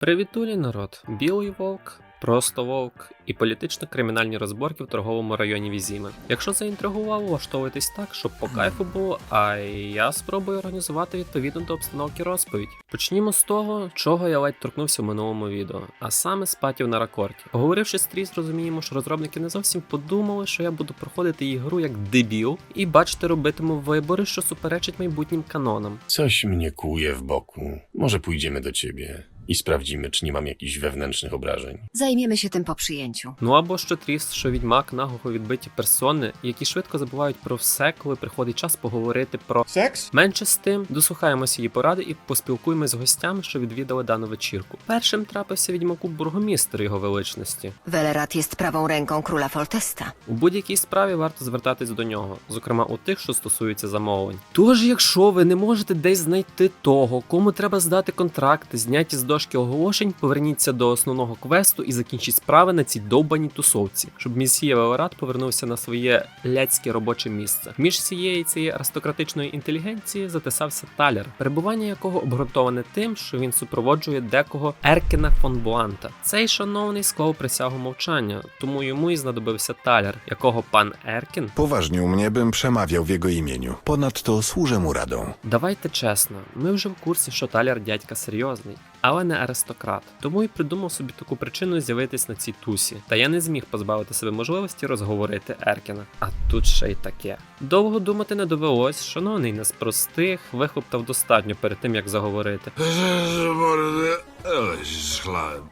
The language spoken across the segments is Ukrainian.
Привітулі, народ! Білий вовк, просто вовк і політично-кримінальні розборки в торговому районі Візіми. Якщо заінтригувало, влаштовуйтесь так, щоб по кайфу було, а я спробую організувати відповідно до обстановки розповідь. Почнімо з того, чого я ледь торкнувся в минулому відео, а саме з патів на ракорді. Поговоривши з Тріс, розуміємо, що розробники не зовсім подумали, що я буду проходити ігру як дебіл, і бачите, робитиму вибори, що суперечать майбутнім канонам. Coś mnie kłuje w boku. Może pójdziemy do ciebie i sprawdzimy, czy nie mam jakichś wewnętrznych obrażeń. Zajmiemy się tym po przyjęciu. Ну або що тріс, що відьмак наглухо відбиті персони, які швидко забувають про все, коли приходить час поговорити про Секс? менше з тим, дослухаємося її поради і поспілкуємось з гостями, що відвідали дану вечірку. Першим трапився відьмаку бургомістр його величності. Velerat jest prawą ręką króla Foltesta. У будь-якій справі варто звертатись до нього, зокрема у тих, що стосуються замовлень. Тож, якщо ви не можете десь знайти того, кому треба здати контракти, зняті з дошки оголошень, поверніться до основного квесту і закінчіть справи на цій довбаній тусовці, щоб місія Велорат повернувся на своє ляцьке робоче місце. Між всієї цієї аристократичної інтелігенції затисався талер, перебування якого обґрунтоване тим, що він супроводжує декого Еркена фон Буанта. Цей шановний склав присягу мовчання, тому йому і знадобився талер, якого пан Еркін Poważnił mnie, bym przemawiał w jego imieniu. Ponadto służę mu radą. Давайте чесно, ми вже в курсі, що Талер дядька серйозний, але не аристократ. Тому і придумав собі таку причину з'явитись на цій тусі. Та я не зміг позбавити себе можливості розговорити Еркіна. А тут ще й таке. Довго думати не довелось, шановний не з простих, вихоптав достатньо перед тим, як заговорити.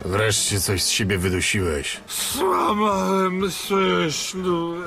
Wreszcie coś z siebie wydusiłeś. Złamałem swoje śluby.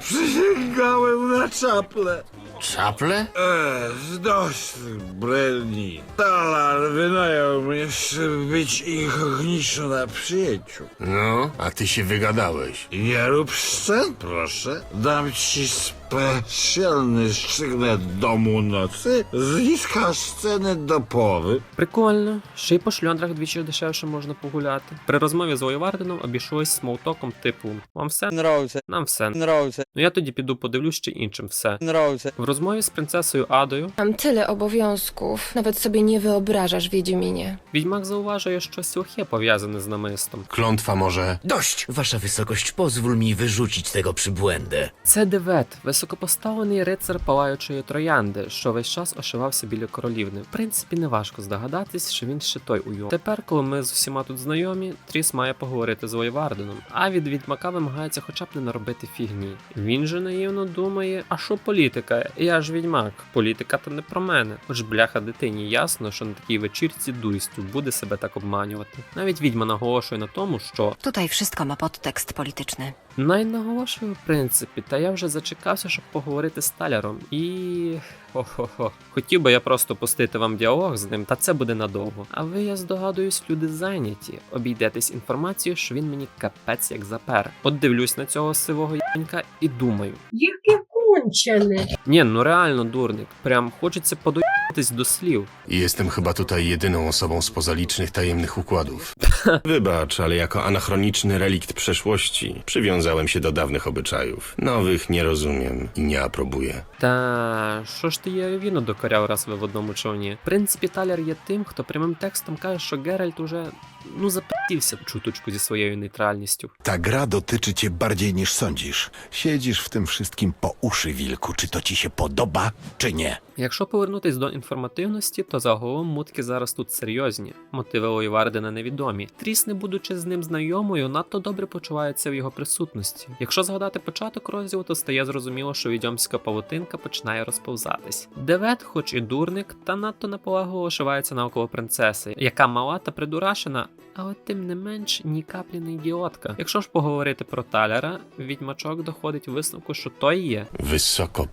Przysięgałem na czaple. Czaple? Eee, dość bredni. Talar wynajął mnie, żeby być inkognito na przyjęciu. No, a ty się wygadałeś. Nie rób scen, proszę. Dam ci specjalny sztygnet domu nocy. Zniska sceny do połowy. Прикольно, ще й по шльондрах двічі дешевше можна погуляти. При розмові з Воєварденом обійшлось смолтоком типу: вам все? Нравиться, Нам все. нравиться, Ну я тоді піду подивлюсь ще іншим все. нравиться. В розмові з принцесою Адою Mam tyle obowiązków, nawet sobie nie wyobrażasz, Wiedźminie. відьмак зауважує щось лихе пов'язане з намистом. Klątwa może... Dość, wasza wysokość, pozwól mi wyrzucić tego przybłędę. Це Девет, високопоставлений рицар палаючої троянди, що весь час ошивався біля королівни. В принципі, неважко здогадатись, що він ще той уйом. Тепер, коли ми з усіма тут знайомі, Тріс має поговорити з Воєварденом, а від відьмака вимагається хоча б не наробити фігні. Він же наївно думає, а що політика? Я ж відьмак, політика то не про мене. Хоч бляха дитині ясно, що на такій вечірці дурістю буде себе так обманювати. Навіть відьма наголошує на тому, що Tutaj wszystko ma podtekst polityczny. Най наголошую, в принципі, та я вже зачекався, щоб поговорити з Таляром. І. Хо-хо-хо. Хотів би я просто пустити вам діалог з ним, та це буде надовго. А ви, я здогадуюсь, люди зайняті. Обійдетесь інформацією, що він мені капець як запер. От дивлюсь на цього сивого янька і думаю. Яке кончене. Ні, ну реально дурник. Прям хочеться подоїтись до слів. I jestem chyba tutaj jedyną osobą spoza licznych tajemnych układów. Wybacz, ale jako anachroniczny relikt przeszłości przywiązałem się do dawnych obyczajów. Nowych nie rozumiem i nie aprobuję. Та що ж ти є віно докоряв, раз ви в одному човні? В принципі, Талер є тим, хто прямим текстом каже, що Геральт уже ну запитівся чуточку зі своєю нейтральністю. Ta gra dotyczy cię bardziej niż sądzisz. Siedzisz w tym wszystkim po uszy, wilku. Czy to ci się podoba, czy nie? Якщо повернутись до інформативності, то загалом мутки зараз тут серйозні. Мотиви Лойвардена невідомі. Тріс, не будучи з ним знайомою, надто добре почувається в його присутності. Якщо згадати початок розділу, то стає зрозуміло, що відьомська павутинка починає розповзатись. Девет, хоч і дурник, та надто наполегливо ошивається навколо принцеси, яка мала та придурашена, але тим не менш ні каплі не ідіотка. Якщо ж поговорити про Талера, відьмачок доходить висновку, що той є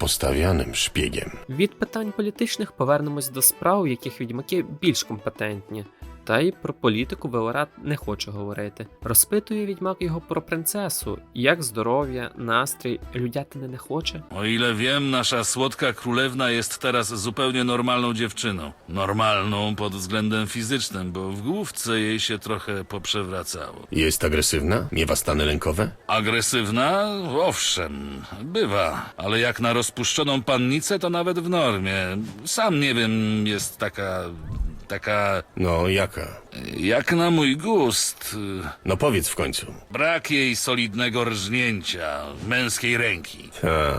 postawianym szpiegiem. від питань політичних повернемось до справ, в яких відьмаки більш компетентні. Та й про політику Велорат не хоче говорити. Розпитує відьмак його про принцесу, як здоров'я, настрій, людятини не хоче. O ile wiem, nasza słodka królewna jest teraz zupełnie normalną dziewczyną. Normalną pod względem fizycznym, bo w główce jej się trochę poprzewracało. Jest agresywna? Miewa stany lękowe? Agresywna? Owszem, bywa, ale jak na rozpuszczoną pannicę to nawet w normie. Sam nie wiem, jest taka Taka, No, jaka? jak na mój gust, y, No powiedz w końcu. brak jej solidnego rżnięcia, męskiej ręki. Ta.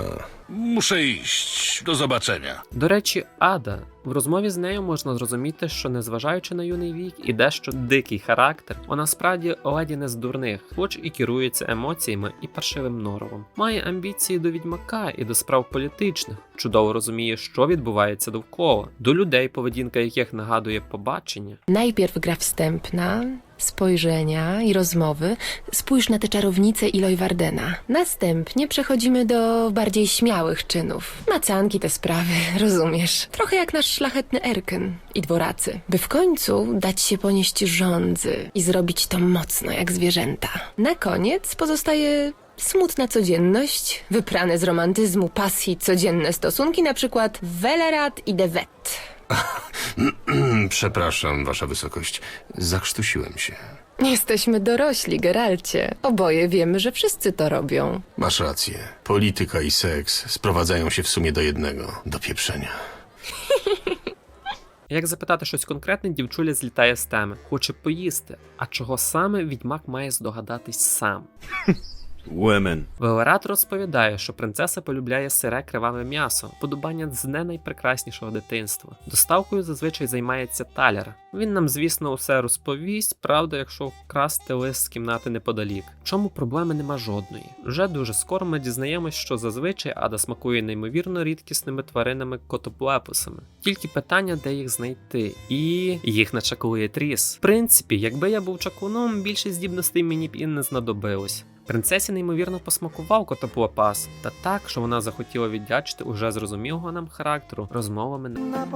Muszę iść. Do zobaczenia. До речі, Ада. В розмові з нею можна зрозуміти, що незважаючи на юний вік і дещо дикий характер, вона справді леді не з дурних, хоч і керується емоціями і паршивим норовом. Має амбіції до відьмака і до справ політичних, чудово розуміє, що відбувається довкола, до людей, поведінка яких нагадує побачення. Найперше gra wstępna, spojrzenia i rozmowy. Spójrz na tę czarownicę Iloj Wardena. Następnie przechodzimy do bardziej śmiałych czynów. Macanki te sprawy, rozumiesz. Trochę jak nasz szlachetny Erken i dworacy. By w końcu dać się ponieść żądzy i zrobić to mocno jak zwierzęta. Na koniec pozostaje smutna codzienność, wyprane z romantyzmu, pasji, codzienne stosunki, na przykład Velerat i Devet. Przepraszam, wasza wysokość. Zakrztusiłem się. Jesteśmy dorośli, Geralcie. Oboje wiemy, że wszyscy to robią. Masz rację. Polityka i seks sprowadzają się w sumie do jednego. Do pieprzenia. Як запитати щось конкретне, дівчуля злітає з теми, хоче поїсти. А чого саме відьмак має здогадатись сам? Women. Велерат розповідає, що принцеса полюбляє сире криваве м'ясо, подобання з не найпрекраснішого дитинства. Доставкою зазвичай займається таляр. Він нам, звісно, усе розповість, правда, якщо вкрасти лист з кімнати неподалік. Чому проблеми нема жодної. Вже дуже скоро ми дізнаємось, що зазвичай ада смакує неймовірно рідкісними тваринами котоплепусами. Тільки питання, де їх знайти, і їх начакує тріс. В принципі, якби я був чакуном, більше здібностей мені б і не знадобилось. Принцесі неймовірно посмакував котоплапас, та так, що вона захотіла віддячити уже зрозумілого нам характеру розмовами на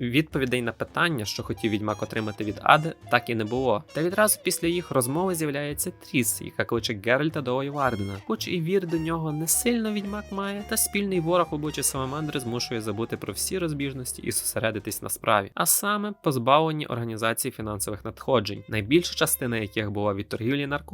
Відповідей на питання, що хотів відьмак отримати від Ади, так і не було. Та відразу після їх розмови з'являється Тріс, яка кличе Геральта до Ойвардена. Хоч і вір до нього не сильно відьмак має, та спільний ворог у обличчі Саламандри змушує забути про всі розбіжності і зосередитись на справі, а саме позбавлені організації фінансових надходжень, найбільша частина яких була від торгівлі наркотиками,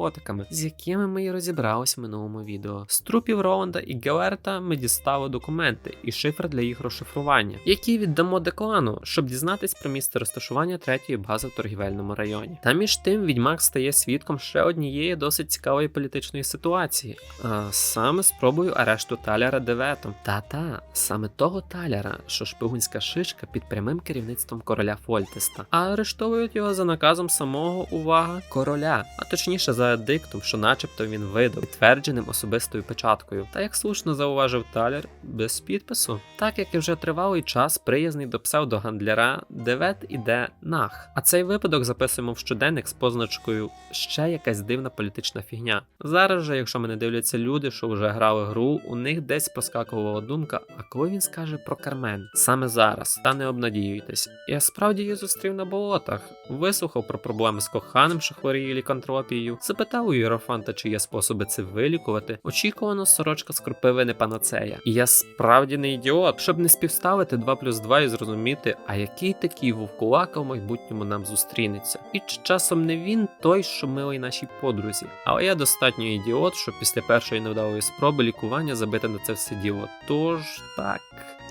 з якими ми і розібралися в минулому відео. З трупів Роланда і Гелерта ми дістали документи і шифр для їх розшифрування, які віддамо деклану, щоб дізнатись про місце розташування третьої бази в торгівельному районі. Та між тим відьмак стає свідком ще однієї досить цікавої політичної ситуації, а саме спробою арешту Таляра Деветом. Та-та, саме того Таляра, що шпигунська шишка під прямим керівництвом короля Фольтеста, а арештовують його за наказом самого увага короля, а точніше за едиктом, що начебто він видав, підтвердженим особистою печаткою. Та як слушно зауважив Таляр, без підпису. Так як і вже тривалий час приязний до псевдогандляра Девет іде нах. А цей випадок записуємо в щоденник з позначкою ще якась дивна політична фігня. Зараз же, якщо мене дивляться люди, що вже грали гру, у них десь проскакувала думка, а коли він скаже про Кармен? Саме зараз, та не обнадіюйтесь. Я справді її зустрів на болотах, вислухав про проблеми з коханим, що хворіє лікантропією, запитав у Єрофанта, чи є способи це вилікувати. Очікувано сорочка з не панацея. І я справді не ідіот, щоб не співставити 2 плюс 2 і зрозуміти, а який такий вовкулака в майбутньому нам зустрінеться. І чи часом не він той, що милий нашій подрузі. Але я достатньо ідіот, щоб після першої невдалої спроби лікування забити на це все діло. Тож так,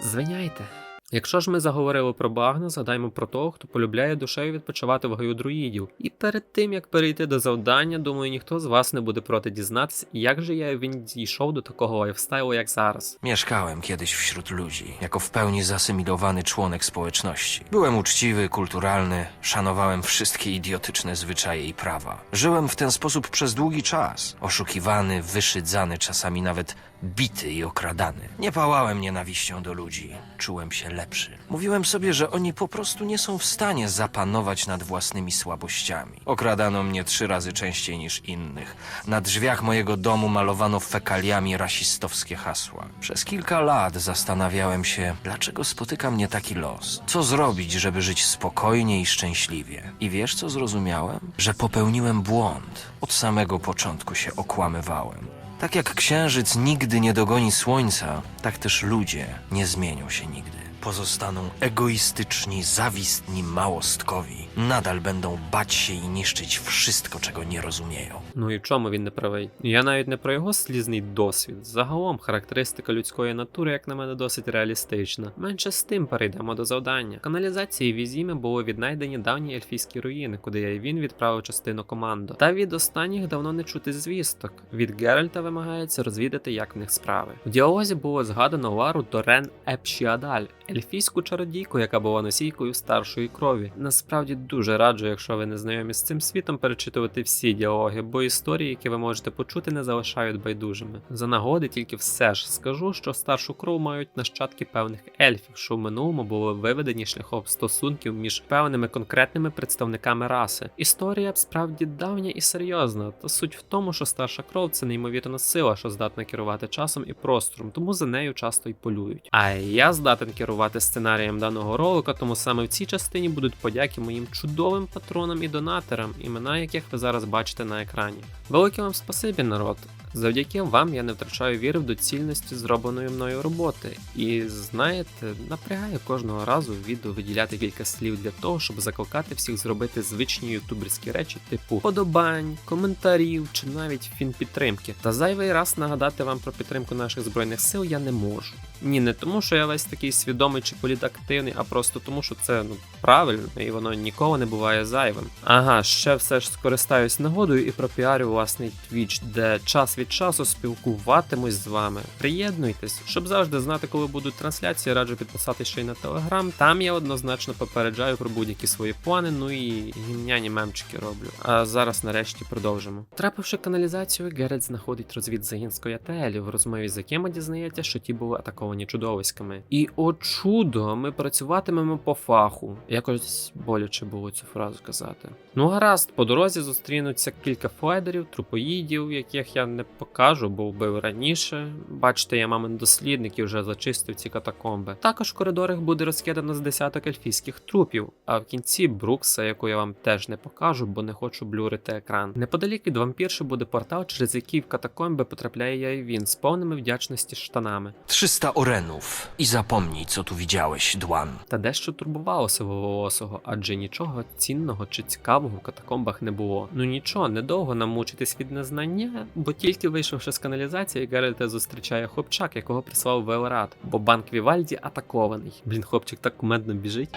звиняйте. Якщо ж ми заговорили про Багна, згадаймо про того, хто полюбляє душею відпочивати в гаю друїдів. І перед тим як перейти до завдання, думаю, ніхто з вас не буде проти дізнатися, як же я він дійшов до такого лайфстайлу, jak zaraz. Mieszkałem kiedyś wśród ludzi, jako w pełni zasymilowany członek społeczności. Byłem uczciwy, kulturalny, szanowałem wszystkie idiotyczne zwyczaje i prawa. Żyłem w ten sposób przez długi czas, oszukiwany, wyszydzany, czasami nawet bity i okradany. Nie pałałem nienawiścią do ludzi, czułem się lepszy. Mówiłem sobie, że oni po prostu nie są w stanie zapanować nad własnymi słabościami. Okradano mnie trzy razy częściej niż innych. Na drzwiach mojego domu malowano fekaliami rasistowskie hasła. Przez kilka lat zastanawiałem się, dlaczego spotyka mnie taki los. Co zrobić, żeby żyć spokojnie i szczęśliwie? I wiesz, co zrozumiałem? Że popełniłem błąd. Od samego początku się okłamywałem. Tak jak księżyc nigdy nie dogoni słońca, tak też ludzie nie zmienią się nigdy. Pozostaną egoistyczni, zawistni małostkowi. nadal będą bać się i niszczyć wszystko, czego nie rozumieją. Ну і в чому він не правий? Я навіть не про його слізний досвід. Загалом, характеристика людської натури, як на мене, досить реалістична. Менше з тим перейдемо до завдання. Каналізації Візіми були віднайдені давні ельфійські руїни, куди я і він відправив частину команду. Та від останніх давно не чути звісток. Від Геральта вимагається розвідати, як в них справи. В діалозі було згадано Лару Торен Епшіадаль, ельфійську чародійку, яка була носійкою старшої крові. Насправді дуже раджу, якщо ви не знайомі з цим світом, перечитувати всі діалоги, бо історії, які ви можете почути, не залишають байдужими. За нагоди тільки все ж скажу, що старшу кров мають нащадки певних ельфів, що в минулому були виведені шляхом стосунків між певними конкретними представниками раси. Історія справді давня і серйозна, та суть в тому, що старша кров це неймовірна сила, що здатна керувати часом і простором, тому за нею часто й полюють. А я здатен керувати сценарієм даного ролика, тому саме в цій частині будуть подяки моїм чудовим патронам і донатерам, імена яких ви зараз бачите на екрані. Велике вам спасибі, народ. Завдяки вам я не втрачаю віри в доцільності зробленої мною роботи. І знаєте, напрягає кожного разу відео виділяти кілька слів для того, щоб закликати всіх зробити звичні ютуберські речі, типу подобань, коментарів чи навіть фінпідтримки. Та зайвий раз нагадати вам про підтримку наших збройних сил я не можу. Ні, не тому, що я весь такий свідомий чи політактивний, а просто тому, що це ну правильно і воно ніколи не буває зайвим. Ага, ще все ж скористаюсь нагодою і пропіарю власний твіч, де час від часу спілкуватимусь з вами. Приєднуйтесь, щоб завжди знати, коли будуть трансляції, раджу підписатися ще й на телеграм. Там я однозначно попереджаю про будь-які свої плани, ну і гімняні мемчики роблю. А зараз нарешті продовжимо. Трапивши каналізацію, Герет знаходить розвід загін скоятелів, в розмові з якими дізнається, що ті були атаковані чудовиськами. І о чудо, ми працюватимемо по фаху. Якось боляче було цю фразу казати. Ну гаразд, по дорозі зустрінуться кілька флайдерів, трупоїдів, яких я не покажу, бо вбив раніше. Бачите, я мамин дослідник і вже зачистив ці катакомби. Також в коридорах буде розкидано з десяток ельфійських трупів, а в кінці Брукса, яку я вам теж не покажу, бо не хочу блюрити екран. Неподалік від вампірши буде портал, через який в катакомби потрапляє я і він з повними вдячності штанами. 300 orenów. I zapomnij, co tu widziałeś, Dłan. Та дещо турбувало сивоволосого, адже нічого цінного чи цікавого в катакомбах не було. Ну нічого, недовго нам мучитись від незнання, бо тільки вийшовши з каналізації, Геральта зустрічає хлопчак, якого прислав Велрад, бо банк Вівальді атакований. Блін, хлопчик так кумедно біжить.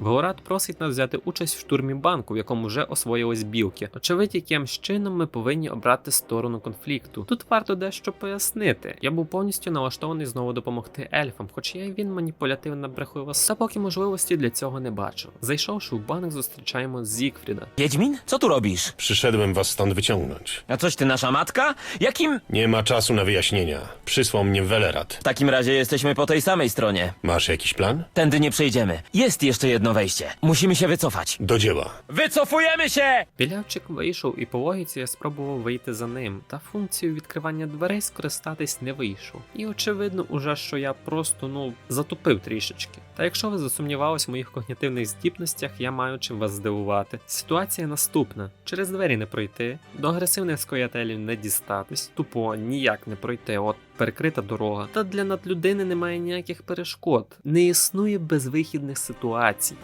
Велорад просить нас взяти участь в штурмі банку, в якому вже освоїлись білки. Очевидь, яким чином ми повинні обрати сторону конфлікту. Тут варто дещо пояснити. Я був повністю налаштований знову допомогти ельфам, хоч я і він маніпулятивна брехлива, та поки можливості для цього не бачу. Зайшовши в банк, зустрічаємо Зігфріда. Wiedźmin? Co tu robisz? Przyszedłem was stąd wyciągnąć. A coś ty nasza matka? Jakim? Nie ma czasu na wyjaśnienia. Przysłał mnie Welerat. W takim razie jesteśmy po tej samej stronie. Masz jakiś plan? Tędy nie przejdziemy. Jest jeszcze jedno wejście. Musimy się wycofać. Do dzieła. Wycofujemy się! Білявчик вийшов, і по логіці я спробував вийти за ним, та функцію відкривання дверей скористатись не вийшов. І очевидно, уже що я просто ну затупив трішечки. Та якщо ви засумнівались в моїх когнітивних здібностях, я маю чим вас здивувати. Ситуація наступна: через двері не пройти, до агресивних скоятелів не дістатись, тупо ніяк не пройти. От перекрита дорога. Та для надлюдини немає ніяких перешкод. Не існує безвихідних ситуацій.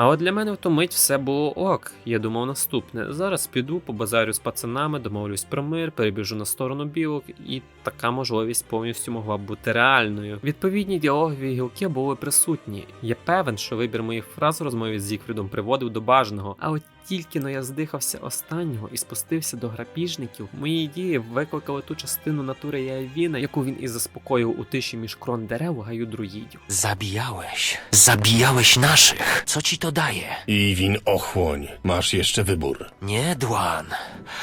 А от для мене в ту мить все було ок. Я думав наступне. Зараз піду по базарю з пацанами, домовлюсь про мир, перебіжу на сторону білок, і така можливість повністю могла б бути реальною. Відповідні діалогові гілки були присутні. Я певен, що вибір моїх фраз у розмові з Зікфрідом приводив до бажаного, а от тільки но я здихався останнього і спустився до грабіжників, мої дії викликали ту частину натури Яйвіна, яку він і заспокоїв у тиші між крон дерев гаю друїдів. Zabijałeś. Zabijałeś naszych. Co ci to daje? I win ochłoń. Masz jeszcze wybór. Nie, Dłan.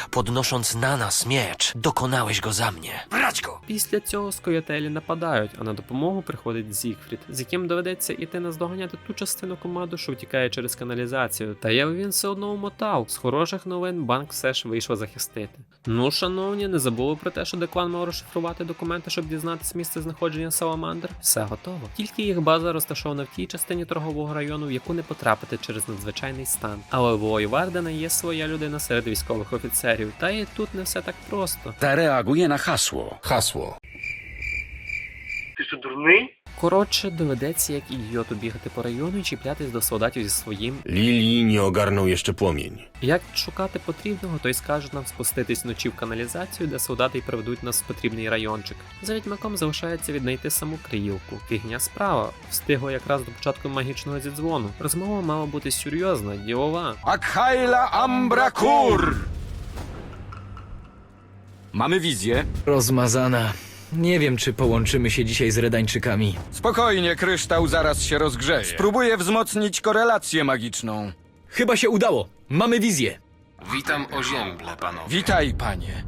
Podnosząc na nas miecz, dokonałeś go za mnie. Brać go! Після цього скоятелі нападають, а на допомогу приходить Зігфрід, з яким доведеться іти наздоганяти ту частину команду, що втікає через каналізацію. Та я він все одно умотав. З хороших новин банк все ж вийшов захистити. Ну, шановні, не забули про те, що деклан мав розшифрувати документи, щоб дізнатися місце знаходження Саламандр. Все готово. Тільки їх база розташована в тій частині торгового району, в яку не потрапити через надзвичайний стан. Але у Войвардена є своя людина серед військових офіцерів, та і тут не все так просто. Ta reaguje na hasło. Hasło. Коротше, доведеться як ідіоту бігати по району і чіплятись до солдатів зі своїм. Lili nie ogarnął jeszcze płomień. Як шукати потрібного, той скаже нам спуститись вночі в каналізацію, де солдати й приведуть нас в потрібний райончик. За відьмаком залишається віднайти саму Криївку. Фігня справа. Встигло якраз до початку магічного зідзвону. Розмова мала бути серйозна, ділова. Akhaila Ambrakur! Mamy wizję. Rozmazana. Nie wiem, czy połączymy się dzisiaj z Redańczykami. Spokojnie, kryształ zaraz się rozgrzeje. Spróbuję wzmocnić korelację magiczną. Chyba się udało. Mamy wizję. Witam ozięble, panowie. Witaj, panie.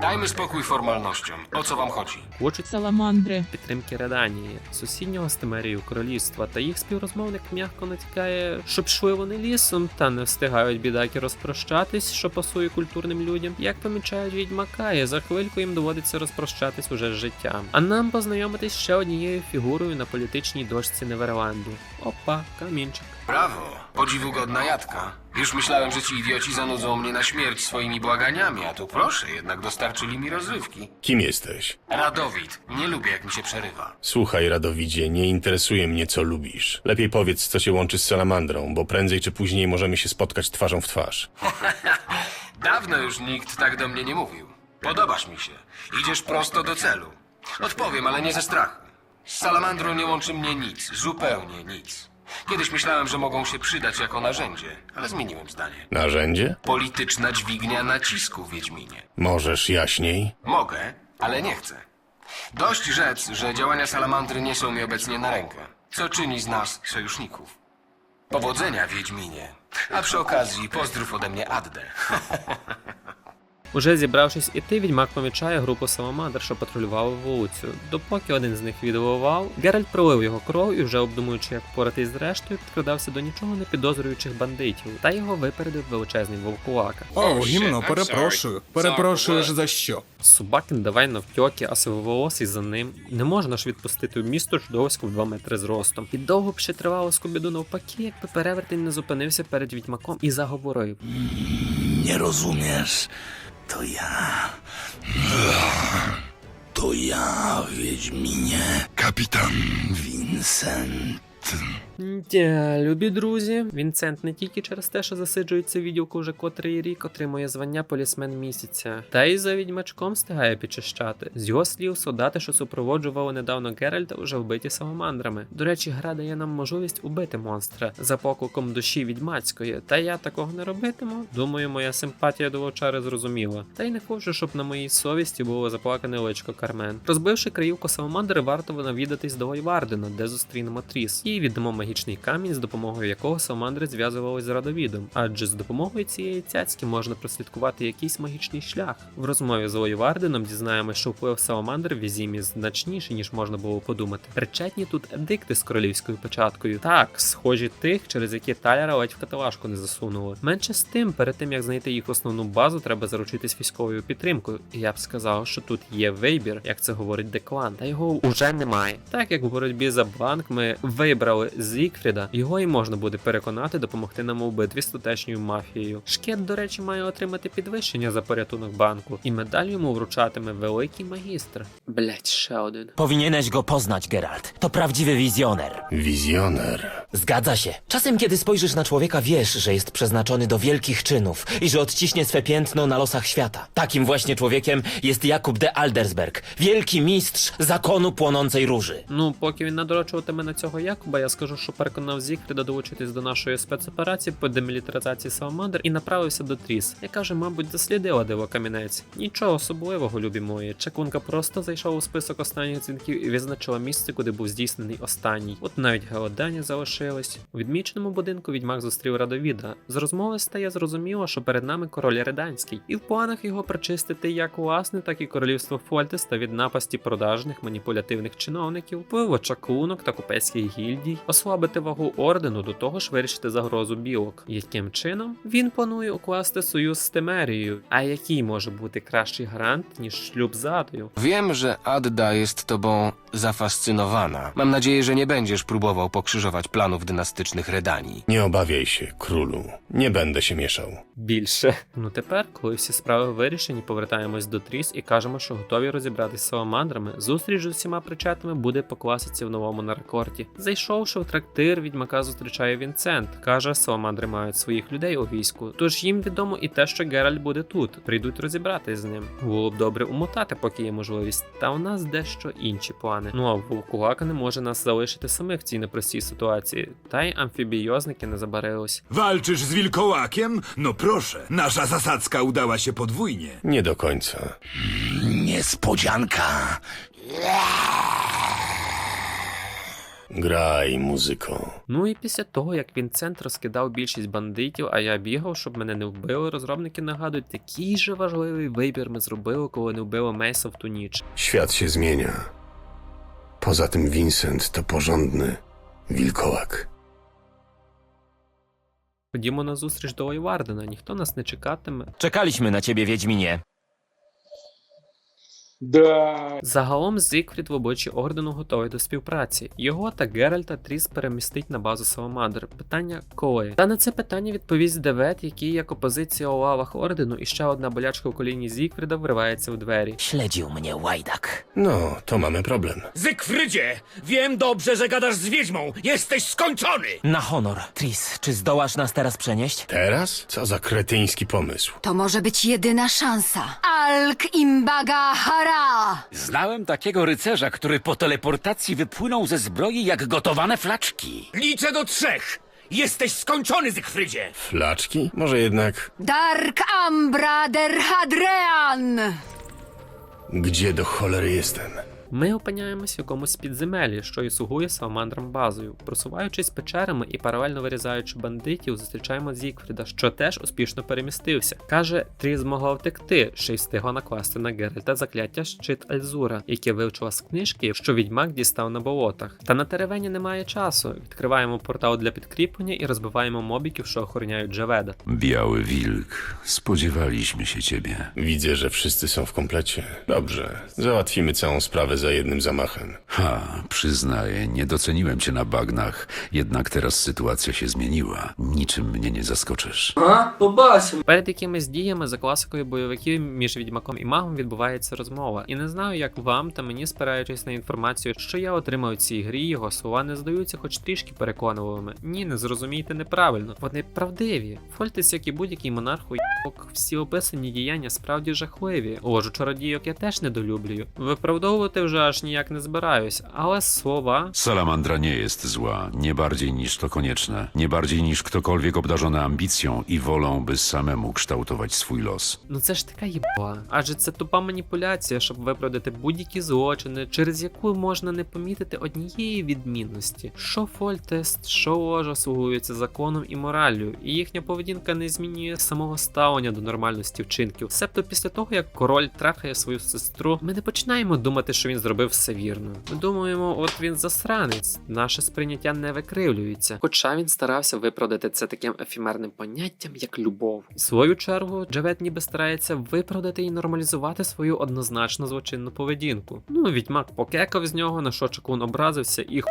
Dajmy spokój formalnościom. O co wam chodzi? Хочуть Саламандри. підтримки Реданії, сусіднього з Темерією королівства, та їх співрозмовник м'яко натякає, щоб йшли вони лісом, та не встигають бідаки розпрощатись, що пасує культурним людям. Як помічають відьмака, і за хвильку їм доводиться розпрощатись уже з життям. А нам познайомитись ще однією фігурою на політичній дошці Неверланду. Опа, камінчик. Brawo, podziwugodna jadka. Już myślałem, że ci idioci zanudzą mnie na śmierć swoimi błaganiami, a tu proszę, jednak dostarczyli mi rozrywki. Kim jesteś? Radowid, nie lubię jak mi się przerywa. Słuchaj, Radowidzie, nie interesuje mnie, co lubisz. Lepiej powiedz, co cię łączy z salamandrą, bo prędzej czy później możemy się spotkać twarzą w twarz. Dawno już nikt tak do mnie nie mówił. Podobasz mi się. Idziesz prosto do celu. Odpowiem, ale nie ze strachu. Z salamandrą nie łączy mnie nic, zupełnie nic. Kiedyś myślałem, że mogą się przydać jako narzędzie, ale zmieniłem zdanie. Narzędzie? Polityczna dźwignia nacisku, Wiedźminie. Możesz jaśniej? Mogę, ale nie chcę. Dość rzec, że działania salamandry nie są mi obecnie na rękę, co czyni z nas sojuszników. Powodzenia, Wiedźminie. A przy okazji pozdrów ode mnie Addę. Уже зібравшись іти, відьмак помічає групу Саламандр, що патрулювали вулицю. Допоки один з них відвоював, Геральт пролив його кров і, вже обдумуючи, як впоратись з рештою, підкрадався до нічого не підозрюючих бандитів, та його випередив величезний вовкулака. О, гімно, перепрошую. Перепрошуєш за що? Собакин давай навтьоки, а сивоволосий за ним. Не можна ж відпустити в місто чудовисько в 2 метри зростом. І довго б ще тривало скобіду навпаки, якби перевертень не зупинився перед відьмаком і заговорив. Nie rozumiesz? To ja. To ja, Wiedźminie. Kapitan Vincent. Дя, любі друзі, Вінсент не тільки через те, що засиджується відділку вже котрий рік, отримує звання полісмен місяця, та й за відьмачком встигає підчищати. З його слів, солдати, що супроводжували недавно Геральта, вже вбиті саламандрами. До речі, гра дає нам можливість убити монстра за покликом душі відьмацької. Та я такого не робитиму. Думаю, моя симпатія до вовчари зрозуміла. Та й не хочу, щоб на моїй совісті було заплакане личко Кармен. Розбивши краївку саламандри, варто навідатись до Вайвардена, де зустрінемо Тріс. Їй віддамо магічний камінь, з допомогою якого саламандри зв'язувалися з радовідом, адже з допомогою цієї цяцьки можна прослідкувати якийсь магічний шлях. В розмові з Лоєварденом дізнаємося, що вплив саламандр в Візімі значніший, ніж можна було подумати. Причетні тут едикти з королівською печаткою. Так, схожі тих, через які Таляра ледь в каталажку не засунули. Менше з тим, перед тим як знайти їх основну базу, треба заручитись військовою підтримкою. І я б сказав, що тут є вибір, як це говорить Деклан, та його уже немає. Так як в боротьбі за бланк ми вибрали Зікфріда, його і можна буде переконати допомогти нам у битві з тутешньою мафією. Шкет, до речі, має отримати підвищення за порятунок банку, і медаль йому вручатиме великий магістр. Блять, ще один. Powinieneś go poznać, Geralt. To prawdziwy wizjoner. Wizjoner. Zgadza się. Czasem, kiedy spojrzysz na człowieka, wiesz, że jest przeznaczony do wielkich czynów i że odciśnie swe piętno na losach świata. Takim właśnie człowiekiem jest Jakub de Aldersberg, wielki mistrz zakonu płonącej róży. Ну, поки він надрочуватиме на цього Якуба, я скажу, що переконав Зікфріда долучитись до нашої спецоперації по демілітаризації Саламандр і направився до Тріс, яка вже, мабуть, дослідила диво камінець. Нічого особливого, любі мої. Чекунка просто зайшов у список останніх дзвінків і відзначила місце, куди був здійснений останній. От навіть геодані залишились. У відміченому будинку відьмак зустрів Радовіда. З розмови стає зрозуміло, що перед нами король Реданський, і в планах його причистити як власне, так і королівство Фольтеста від напасті продажних маніпулятивних чиновників, впливу чаклунок та купецьких гільдій, ослабити послабити вагу ордену, до того ж вирішити загрозу білок. Яким чином він планує укласти союз з Темерією? А який може бути кращий гарант ніж шлюб з Адою? Wiem, że Adda jest tobą zafascynowana. Mam nadzieję, że nie będziesz próbował pokrzyżować planów dynastycznych Redanii. Nie obawiaj się, królu. Nie będę się mieszał. Більше. Ну тепер, коли всі справи вирішені, повертаємось до Тріс і кажемо, що готові розібратися з саламандрами. Зустріч з усіма причетами буде по класиці в новому наркорті. Зайшовши в трактир, відьмака зустрічає Вінцент. каже, саламандри мають своїх людей у війську. Тож їм відомо і те, що Геральт буде тут. Прийдуть розібратись з ним. Було б добре умотати, поки є можливість. Та у нас дещо інші плани. Ну а Вовкулака не може нас залишити самих в цій непростій ситуації. Та й амфібійозники не забарились. Walczysz z wilkołakiem? No proszę, nasza zasadzka udała się podwójnie. Nie do końca. Niespodzianka. Graj, muzyko. Ну і після того, як Вінцент розкидав більшість бандитів, а я бігав, щоб мене не вбили, розробники нагадують, такий же важливий вибір ми зробили, коли не вбили Мейса в ту ніч. Świat się zmienia. Poza tym Vincent to porządny wilkołak. Ходімо на зустріч до Ойвардена, ніхто нас не чекатиме. Czekaliśmy na ciebie, Wiedźminie. Да. Загалом Зігфрід в обличчі ордену готовий до співпраці. Його та Геральта Тріс перемістить на базу Саламандр. Питання коли? Та на це питання відповість Девет, який як опозиція у лавах ордену і ще одна болячка в коліні Зігфріда вривається в двері. Śledził mnie łajdak. No, to mamy problem. Zygfrydzie! Wiem dobrze, że gadasz z wiedźmą! Jesteś skończony! Na honor. Tris, czy zdołasz nas teraz przenieść? Teraz? Co za kretyński pomysł. To może być jedyna szansa. Alk Imbaga Znałem takiego rycerza, który po teleportacji wypłynął ze zbroi jak gotowane flaczki. Liczę do trzech! Jesteś skończony, Zygfrydzie! Flaczki? Może jednak... Dark Ambra der Hadrean! Gdzie do cholery jestem? Ми опиняємось в якомусь підземеллі, що і слугує саламандрам базою. Просуваючись печерами і паралельно вирізаючи бандитів, зустрічаємо Зікфріда, що теж успішно перемістився. Каже, Трі змогла втекти, ще й встигла накласти на Геральта закляття щит Альзура, яке вивчила з книжки, що відьмак дістав на болотах. Та на теревені немає часу. Відкриваємо портал для підкріплення і розбиваємо мобіків, що охороняють Джаведа. Biały wilk, spodziewaliśmy się ciebie. Widzę, że wszyscy są w komplecie. Dobrze, załatwimy całą sprawę za jednym zamachem. Ha, przyznaję, nie doceniłem cię na bagnach, jednak teraz sytuacja się zmieniła. Niczym mnie nie zaskoczysz. Перед якимись діями за класикою бойовиків між відьмаком і магом відбувається розмова. І не знаю, як вам, та мені, спираючись на інформацію, що я отримав у цій грі, його слова не здаються хоч трішки переконливими. Ні, не зрозумійте неправильно. Вони правдиві. Фольтес, як і будь-який монарх, уйок, всі описані діяння справді жахливі. Ложу чародійок я теж недолюблюю. Виправдовувати вже аж ніяк не збираюсь, але слова. Salamandra nie jest zła, nie bardziej niż to konieczne. Nie bardziej niż ktokolwiek obdarzony ambicją i wolą, by samemu kształtować swój los. Ну це ж така їба. Адже це тупа маніпуляція, щоб виправдати будь-які злочини, через яку можна не помітити однієї відмінності. Що Фольтест, що ложа слугуються законом і мораллю, і їхня поведінка не змінює самого ставлення до нормальності вчинків. Себто після того, як король трахає свою сестру, ми не починаємо думати, що він зробив все вірно. Ми думаємо, от він засранець, наше сприйняття не викривлюється. Хоча він старався виправдати це таким ефемерним поняттям, як любов. В свою чергу, Джавет ніби старається виправдати і нормалізувати свою однозначно злочинну поведінку. Ну, відьмак покекав з нього, на що чекун образився і.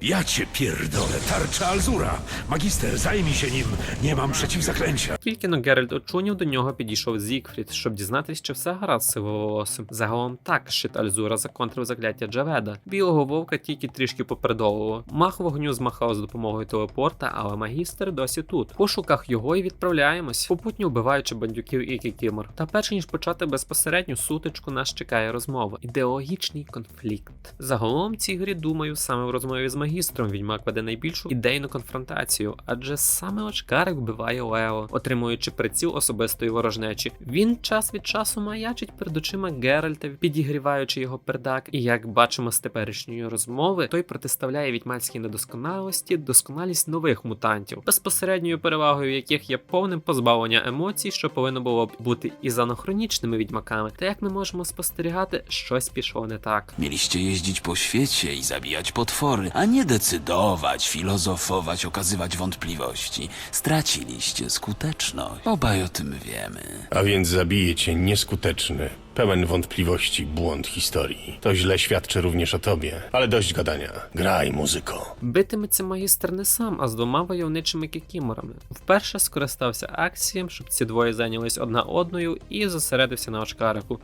Ja cię pierdolę, tarcza Alzura! Magister, zajmij się nim, nie mam przeciwzaklęcia. Тільки но Геральт очунів до нього підійшов Зігфрід, щоб дізнатися, чи все гаразд сивоволосим. Загалом так щит Альзура законтрив закляття Джаведа. Білого вовка тільки трішки попередовувало. Мах вогню змахав з допомогою телепорта, але магістр досі тут. В пошуках його і відправляємось, попутньо вбиваючи бандюків і кікімор. Та перш ніж почати безпосередню сутичку, нас чекає розмова. Ідеологічний конфлікт. Загалом цій грі, думаю, саме в розмові з магістром відьмак веде найбільшу ідейну конфронтацію, адже саме очкарик вбиває Лео, отримуючи приціл особистої ворожнечі. Він час від часу маячить перед очима Геральта, підігріваючи його пердак. Відьмак, і як бачимо з теперішньої розмови, той протиставляє відьмацькій недосконалості досконалість нових мутантів, безпосередньою перевагою яких є повним позбавлення емоцій, що повинно було б бути і з anachronicznymi відьмаками. Та як ми можемо спостерігати, щось пішло не так. Mieliście jeździć po świecie i zabijać potwory, a nie decydować, filozofować, okazywać wątpliwości. Straciliście skuteczność. Obaj o tym wiemy. A więc zabije cię nieskuteczny, pełen wątpliwości błąd historii. To źle świadczy również o tobie. Ale dość gadania. Graj, muzyko. Битиметься магістр не сам, а з двома войовничими кікіморами. Вперше скористався акцієм, щоб ці двоє зайнялись одна одною і зосередився на очкарику.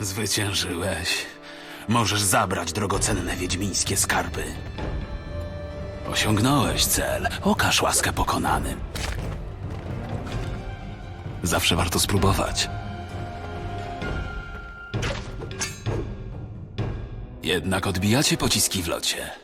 Zwyciężyłeś. Możesz zabrać drogocenne wiedźmińskie skarby. Osiągnąłeś cel. Okaż łaskę pokonanym. Zawsze warto spróbować. Jednak odbijacie pociski w locie.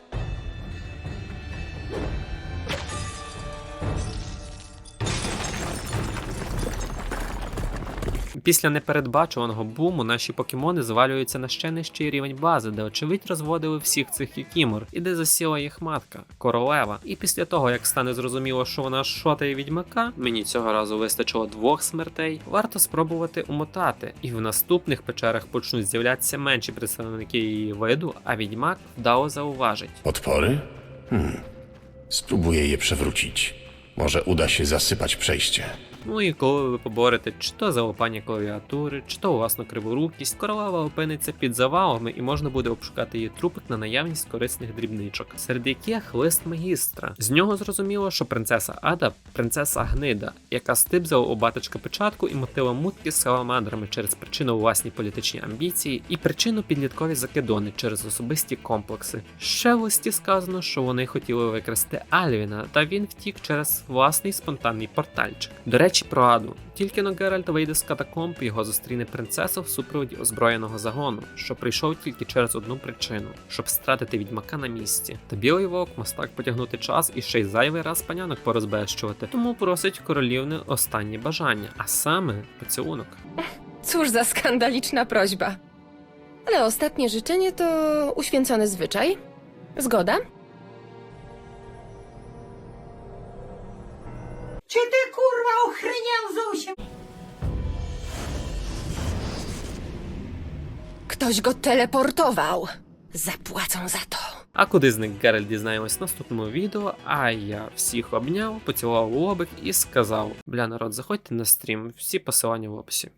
Після непередбачуваного буму наші покемони звалюються на ще нижчий рівень бази, де очевидь розводили всіх цих кікімор, і де засіла їх матка, королева. І після того, як стане зрозуміло, що вона шотає відьмака, мені цього разу вистачило двох смертей. Варто спробувати умотати, і в наступних печерах почнуть з'являтися менші представники її виду, а відьмак вдало зауважить. Otwory? Hmm. Spróbuję je przewrócić. Może uda się zasypać przejście. Ну і коли ви поборете чи то залопання клавіатури, чи то власну криворукість, королева опиниться під завалами і можна буде обшукати її трупик на наявність корисних дрібничок, серед яких лист магістра. З нього зрозуміло, що принцеса Ада принцеса гнида, яка стибзала у батечка печатку і мотила мутки з саламандрами через причину власні політичні амбіції і причину підліткові закидони через особисті комплекси. Ще в листі сказано, що вони хотіли викрасти Альвіна, та він втік через власний спонтанний портальчик. До речі, про Аду. Тільки но Геральт вийде з катакомб, його зустріне принцеса в супроводі озброєного загону, що прийшов тільки через одну причину, щоб стратити відьмака на місці. Та білий вовк мастак потягнути час і ще й зайвий раз панянок порозбещувати, тому просить королівне останнє бажання, а саме поцілунок. Cóż za skandaliczna prośba. Ale ostatnie życzenie to uświęcony zwyczaj. Zgoda? Czy ти курва охреняв зовсім? Ktoś go teleportował. Zapłacą za to. А куди зник Геральт дізнаємось в наступному відео. А я всіх обняв, поцілував у лобик і сказав: Бля, народ, заходьте на стрім, всі посилання в описі.